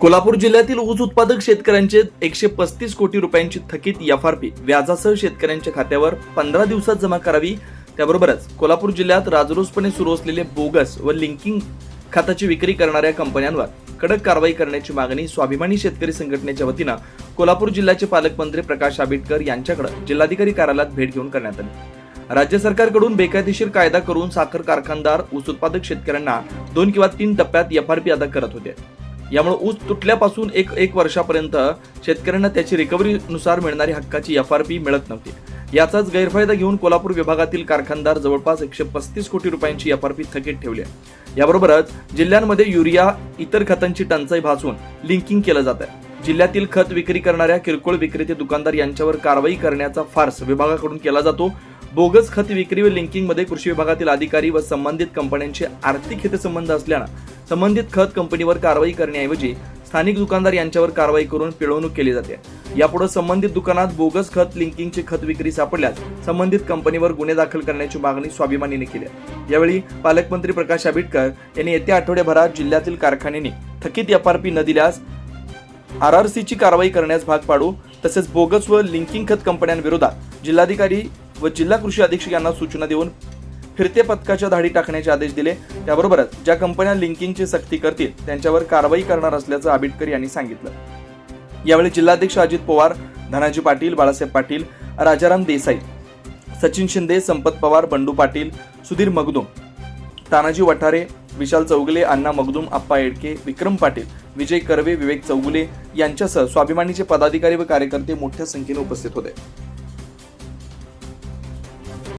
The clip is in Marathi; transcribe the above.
कोल्हापूर जिल्ह्यातील ऊस उत्पादक शेतकऱ्यांचे एकशे पस्तीस कोटी रुपयांची थकीत एफ आर पी व्याजासह शेतकऱ्यांच्या खात्यावर पंधरा दिवसात जमा करावी. त्याबरोबरच कोल्हापूर जिल्ह्यात राजरोसपणे सुरू असलेले बोगस व लिंकिंग खात्याची विक्री करणाऱ्या कंपन्यांवर कडक कारवाई करण्याची मागणी स्वाभिमानी शेतकरी संघटनेच्या वतीनं कोल्हापूर जिल्ह्याचे पालकमंत्री प्रकाश आंबेडकर यांच्याकडे जिल्हाधिकारी कार्यालयात भेट घेऊन करण्यात आली. राज्य सरकारकडून बेकायदेशीर कायदा करून साखर कारखानदार ऊस उत्पादक शेतकऱ्यांना दोन किंवा तीन टप्प्यात एफआरपी अदा करत होते. यामुळे ऊस तुटल्यापासून एक एक वर्षापर्यंत शेतकऱ्यांना त्याची रिकव्हरीनुसार मिळणारी हक्काची एफ आर पी मिळत नव्हती. याचाच गैरफायदा घेऊन कोल्हापूर विभागातील कारखानदार जवळपास एकशे पस्तीस कोटी रुपयांची एफ आर पी थकीत ठेवली आहे. याबरोबरच जिल्ह्यांमध्ये युरिया इतर खतांची टंचाई भासून लिंकिंग केलं जात आहे. जिल्ह्यातील खत विक्री करणाऱ्या किरकोळ विक्रेते दुकानदार यांच्यावर कारवाई करण्याचा फार्स विभागाकडून केला जातो. बोगस खत विक्री व लिंकिंगमध्ये कृषी विभागातील अधिकारी व संबंधित कंपन्यांचे आर्थिक हितसंबंध असल्यानं संबंधित खत कंपनीवर कारवाई करण्याऐवजी स्थानिक दुकानदार यांच्यावर कारवाई करून पिळवणूक केली जाते. यापुढे संबंधित दुकानात बोगस खत लिंकिंगचे खत विक्री सापडल्यास संबंधित कंपनीवर गुन्हे दाखल करण्याची मागणी स्वाभिमानीने केली यावेळी पालकमंत्री प्रकाश आंबेडकर यांनी येत्या आठवड्याभरात जिल्ह्यातील कारखान्यांनी थकीत एफआरपी न दिल्यास आर आर सीची कारवाई करण्यास भाग पाडू तसेच बोगस व लिंकिंग खत कंपन्यांविरोधात जिल्हाधिकारी व जिल्हा कृषी अधीक्षक यांना सूचना देऊन फिरते पथकाच्या धाडी टाकण्याचे आदेश दिले. त्याबरोबरच ज्या कंपन्या लिंकिंगची सक्ती करतील त्यांच्यावर कारवाई करणार असल्याचं आबिटकर यांनी सांगितलं. यावेळी जिल्हाध्यक्ष अजित पवार धनाजी पाटील बाळासाहेब पाटील राजाराम देसाई सचिन शिंदे संपत पवार बंडू पाटील सुधीर मगदुम तानाजी वठारे विशाल चौगुले अण्णा मगदुम आप्पा येडके विक्रम पाटील विजय कर्वे विवेक चौगुले यांच्यासह स्वाभिमानीचे पदाधिकारी व कार्यकर्ते मोठ्या संख्येने उपस्थित होते.